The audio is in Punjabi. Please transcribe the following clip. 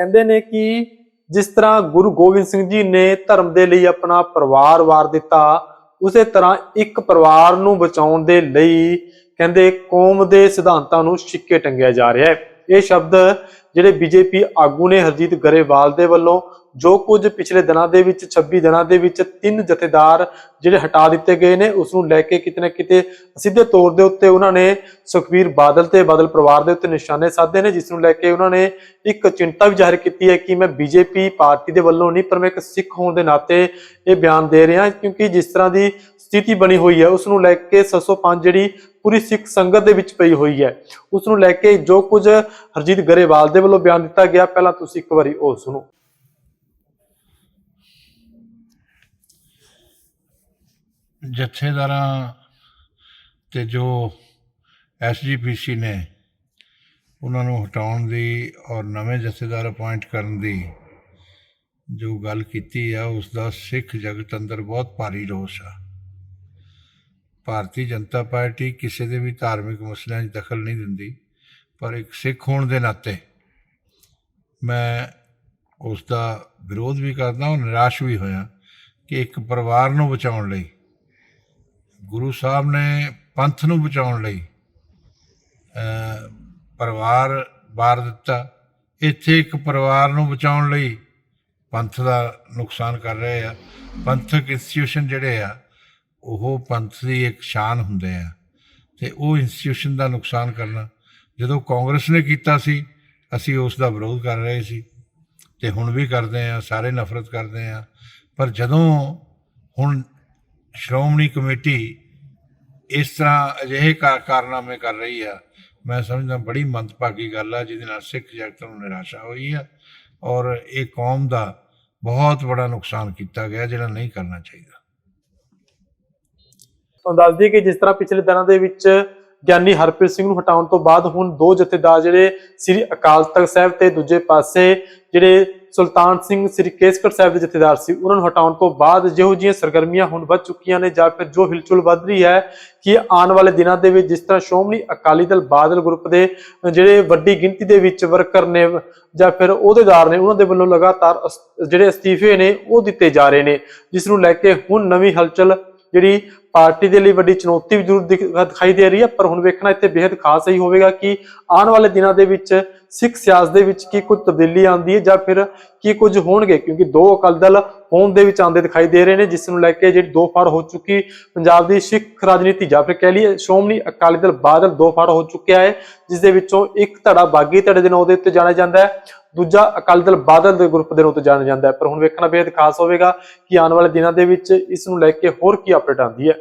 ਕਹਿੰਦੇ ਨੇ ਕਿ ਜਿਸ ਤਰ੍ਹਾਂ ਗੁਰੂ ਗੋਬਿੰਦ ਸਿੰਘ ਜੀ ਨੇ ਧਰਮ ਦੇ ਲਈ ਆਪਣਾ ਪਰਿਵਾਰ ਵਾਰ ਦਿੱਤਾ, ਉਸੇ ਤਰ੍ਹਾਂ ਇੱਕ ਪਰਿਵਾਰ ਨੂੰ ਬਚਾਉਣ ਦੇ ਲਈ ਕਹਿੰਦੇ ਕੌਮ ਦੇ ਸਿਧਾਂਤਾਂ ਨੂੰ ਛਿੱਕੇ ਟੰਗਿਆ ਜਾ ਰਿਹਾ ਹੈ। ਇਹ ਸ਼ਬਦ ਜਿਹੜੇ ਬੀਜੇਪੀ ਆਗੂ ਨੇ ਹਰਜੀਤ ਗਰੇਵਾਲ ਦੇ ਵੱਲੋਂ, ਜੋ ਕੁਝ ਪਿਛਲੇ ਦਿਨਾਂ ਦੇ ਵਿੱਚ 26 ਦਿਨਾਂ ਦੇ ਵਿੱਚ ਤਿੰਨ ਜਥੇਦਾਰ ਜਿਹੜੇ ਹਟਾ ਦਿੱਤੇ ਗਏ ਨੇ, ਉਸ ਨੂੰ ਲੈ ਕੇ ਕਿਤੇ ਨਾ ਕਿਤੇ ਸਿੱਧੇ ਤੌਰ ਦੇ ਉੱਤੇ ਉਹਨਾਂ ਨੇ ਸੁਖਬੀਰ ਬਾਦਲ ਤੇ ਬਾਦਲ ਪਰਿਵਾਰ ਦੇ ਉੱਤੇ ਨਿਸ਼ਾਨੇ ਸਾਧੇ ਨੇ, ਜਿਸ ਨੂੰ ਲੈ ਕੇ ਉਹਨਾਂ ਨੇ ਇੱਕ ਚਿੰਤਾ ਵੀ ਜ਼ਾਹਿਰ ਕੀਤੀ ਹੈ ਕਿ ਮੈਂ ਬੀਜੇਪੀ ਪਾਰਟੀ ਦੇ ਵੱਲੋਂ ਨਹੀਂ, ਪਰ ਮੈਂ ਇੱਕ ਸਿੱਖ ਹੋਣ ਦੇ ਨਾਤੇ ਇਹ ਬਿਆਨ ਦੇ ਰਿਹਾ, ਕਿਉਂਕਿ ਜਿਸ ਤਰ੍ਹਾਂ ਦੀ ਸਥਿਤੀ ਬਣੀ ਹੋਈ ਹੈ, ਉਸ ਨੂੰ ਲੈ ਕੇ 705 ਜਿਹੜੀ ਪੂਰੀ ਸਿੱਖ ਸੰਗਤ ਦੇ ਵਿੱਚ ਪਈ ਹੋਈ ਹੈ, ਉਸ ਨੂੰ ਲੈ ਕੇ ਜੋ ਕੁਝ ਹਰਜੀਤ ਗਰੇਵਾਲ ਦੇ ਵੱਲੋਂ ਬਿਆਨ ਦਿੱਤਾ ਗਿਆ, ਪਹਿਲਾਂ ਤੁਸੀਂ ਇੱਕ ਵਾਰੀ ਉਹ ਸੁਣੋ। ਜਥੇਦਾਰਾਂ ਤੇ ਜੋ ਐਸਜੀਪੀਸੀ ਨੇ ਉਹਨਾਂ ਨੂੰ ਹਟਾਉਣ ਦੀ ਔਰ ਨਵੇਂ ਜਥੇਦਾਰ ਅਪਾਇੰਟ ਕਰਨ ਦੀ ਜੋ ਗੱਲ ਕੀਤੀ ਆ ਉਸ ਦਾ ਸਿੱਖ ਜਗਤ ਅੰਦਰ ਬਹੁਤ ਭਾਰੀ ਰੋਸ ਆ। ਭਾਰਤੀ ਜਨਤਾ ਪਾਰਟੀ ਕਿਸੇ ਦੇ ਵੀ ਧਾਰਮਿਕ ਮਸਲਿਆਂ 'ਚ ਦਖਲ ਨਹੀਂ ਦਿੰਦੀ, ਪਰ ਇੱਕ ਸਿੱਖ ਹੋਣ ਦੇ ਨਾਤੇ ਮੈਂ ਉਸ ਦਾ ਵਿਰੋਧ ਵੀ ਕਰਦਾ ਹਾਂ, ਨਿਰਾਸ਼ ਵੀ ਹੋਇਆ ਕਿ ਇੱਕ ਪਰਿਵਾਰ ਨੂੰ ਬਚਾਉਣ ਲਈ, ਗੁਰੂ ਸਾਹਿਬ ਨੇ ਪੰਥ ਨੂੰ ਬਚਾਉਣ ਲਈ ਪਰਿਵਾਰ ਵਾਰ ਦਿੱਤਾ। ਇੱਥੇ ਇੱਕ ਪਰਿਵਾਰ ਨੂੰ ਬਚਾਉਣ ਲਈ ਪੰਥ ਦਾ ਨੁਕਸਾਨ ਕਰ ਰਹੇ ਆ। ਪੰਥਕ ਇੰਸਟੀਟਿਊਸ਼ਨ ਜਿਹੜੇ ਆ, ਉਹ ਪੰਥ ਦੀ ਇੱਕ ਸ਼ਾਨ ਹੁੰਦੇ ਆ ਤੇ ਉਹ ਇੰਸਟੀਟਿਊਸ਼ਨ ਦਾ ਨੁਕਸਾਨ ਕਰਨਾ। ਜਦੋਂ ਕਾਂਗਰਸ ਨੇ ਕੀਤਾ ਸੀ ਅਸੀਂ ਉਸ ਦਾ ਵਿਰੋਧ ਕਰ ਰਹੇ ਸੀ ਤੇ ਹੁਣ ਵੀ ਕਰਦੇ ਆ ਸਾਰੇ ਨਫ਼ਰਤ ਕਰਦੇ ਆ ਪਰ ਜਦੋਂ ਹੁਣ ਸ਼੍ਰੋਮਣੀ ਕਮੇਟੀ ਇਸ ਤਰ੍ਹਾਂ ਅਜਿਹੇ ਕਾ- ਕਾਰਨਾਮੇ ਕਰ ਰਹੀ ਆ, ਮੈਂ ਸਮਝਦਾ ਬੜੀ ਮੰਦਭਾਗੀ ਗੱਲ ਆ, ਜਿਹਦੇ ਨਾਲ ਸਿੱਖ ਜਗਤ ਨੂੰ ਨਿਰਾਸ਼ਾ ਹੋਈ ਆ ਔਰ ਇਹ ਕੌਮ ਦਾ ਬਹੁਤ ਬੜਾ ਨੁਕਸਾਨ ਕੀਤਾ ਗਿਆ, ਜਿਹੜਾ ਨਹੀਂ ਕਰਨਾ ਚਾਹੀਦਾ। ਤੁਹਾਨੂੰ ਦੱਸ ਦਈਏ ਕਿ ਜਿਸ ਤਰ੍ਹਾਂ ਪਿਛਲੇ ਦਿਨਾਂ ਦੇ ਵਿੱਚ ਗਿਆਨੀ ਹਰਪ੍ਰੀਤ ਸਿੰਘ ਨੂੰ ਹਟਾਉਣ ਤੋਂ ਬਾਅਦ ਹੁਣ ਦੋ ਜਥੇਦਾਰ ਜਿਹੜੇ ਸ੍ਰੀ ਅਕਾਲ ਤਖਤ ਸਾਹਿਬ ਤੇ ਦੂਜੇ ਪਾਸੇ ਜਿਹੜੇ ਸੁਲਤਾਨ ਸਿੰਘ, ਸ੍ਰੀ ਕੇਸਗੜ੍ਹ ਸਾਹਿਬ ਦੇ ਜਥੇਦਾਰ ਸੀ, ਉਹਨਾਂ ਨੂੰ ਹਟਾਉਣ ਤੋਂ ਬਾਅਦ ਜਿਹੋ ਜਿਹੀਆਂ ਸਰਗਰਮੀਆਂ ਹੁਣ ਵੱਧ ਚੁੱਕੀਆਂ ਨੇ ਜਾਂ ਫਿਰ ਜੋ ਹਿਲਚੁਲ ਵੱਧ ਰਹੀ ਹੈ ਕਿ ਆਉਣ ਵਾਲੇ ਦਿਨਾਂ ਦੇ ਵਿੱਚ ਜਿਸ ਤਰ੍ਹਾਂ ਸ਼੍ਰੋਮਣੀ ਅਕਾਲੀ ਦਲ ਬਾਦਲ ਗਰੁੱਪ ਦੇ ਜਿਹੜੇ ਵੱਡੀ ਗਿਣਤੀ ਦੇ ਵਿੱਚ ਵਰਕਰ ਨੇ ਜਾਂ ਫਿਰ ਅਹੁਦੇਦਾਰ ਨੇ, ਉਹਨਾਂ ਦੇ ਵੱਲੋਂ ਲਗਾਤਾਰ ਅਸ- ਜਿਹੜੇ ਅਸਤੀਫੇ ਨੇ ਉਹ ਦਿੱਤੇ ਜਾ ਰਹੇ ਨੇ, ਜਿਸ ਨੂੰ ਲੈ ਕੇ ਹੁਣ ਨਵੀਂ ਹਲਚਲ ਜਿਹੜੀ ਪਾਰਟੀ ਦੇ ਲਈ ਵੱਡੀ ਚੁਣੌਤੀ ਵੀ ਜ਼ਰੂਰ ਦਿਖ- ਦਿਖਾਈ ਦੇ ਰਹੀ ਹੈ, ਪਰ ਹੁਣ ਵੇਖਣਾ ਇੱਥੇ ਬੇहद ਖਾਸ ਹੀ ਹੋਵੇਗਾ ਕਿ ਆਉਣ ਵਾਲੇ ਦਿਨਾਂ ਦੇ ਵਿੱਚ ਸਿੱਖ ਸਿਆਸਤ ਦੇ ਵਿੱਚ ਕੀ ਕੁਝ ਤਬਦੀਲੀ ਆਉਂਦੀ ਹੈ ਜਾਂ ਫਿਰ ਕੀ ਕੁਝ ਹੋਣਗੇ? ਕਿਉਂਕਿ ਦੋ ਅਕਾਲੀ ਦਲ ਹੋਂਦ ਦੇ ਵਿੱਚ ਆਉਂਦੇ ਦਿਖਾਈ ਦੇ ਰਹੇ ਨੇ, ਜਿਸ ਨੂੰ ਲੈ ਕੇ ਜਿਹੜੀ ਦੋ ਫੜ ਹੋ ਚੁੱਕੀ ਪੰਜਾਬ ਦੀ ਸਿੱਖ ਰਾਜਨੀਤੀ ਜਾਂ ਫਿਰ ਕਹਿ ਲਈਏ ਸ਼੍ਰੋਮਣੀ ਅਕਾਲੀ ਦਲ ਬਾਦਲ ਦੋ ਫੜ ਹੋ ਚੁੱਕਿਆ ਹੈ, ਜਿਸ ਦੇ ਵਿੱਚੋਂ ਇੱਕ ਧੜਾ ਬਾਗੀ ਧੜੇ ਦੇ ਨਾਂ ਦੇ ਉੱਤੇ ਜਾਣਿਆ ਜਾਂਦਾ ਹੈ, ਦੂਜਾ ਅਕਾਲੀ ਦਲ ਬਾਦਲ ਦੇ ਗਰੁੱਪ ਦੇ ਨਾਂ ਉੱਤੇ ਜਾਣਿਆ ਜਾਂਦਾ ਹੈ। ਪਰ ਹੁਣ ਵੇਖਣਾ ਬੇहद ਖਾਸ ਹੋਵੇਗਾ ਕਿ ਆਉਣ ਵਾਲੇ ਦਿਨਾਂ ਦੇ ਵਿੱਚ ਇਸ ਨੂੰ ਲੈ ਕੇ ਹੋਰ ਕੀ ਅਪਡੇਟ ਆਉਂਦੀ ਹੈ।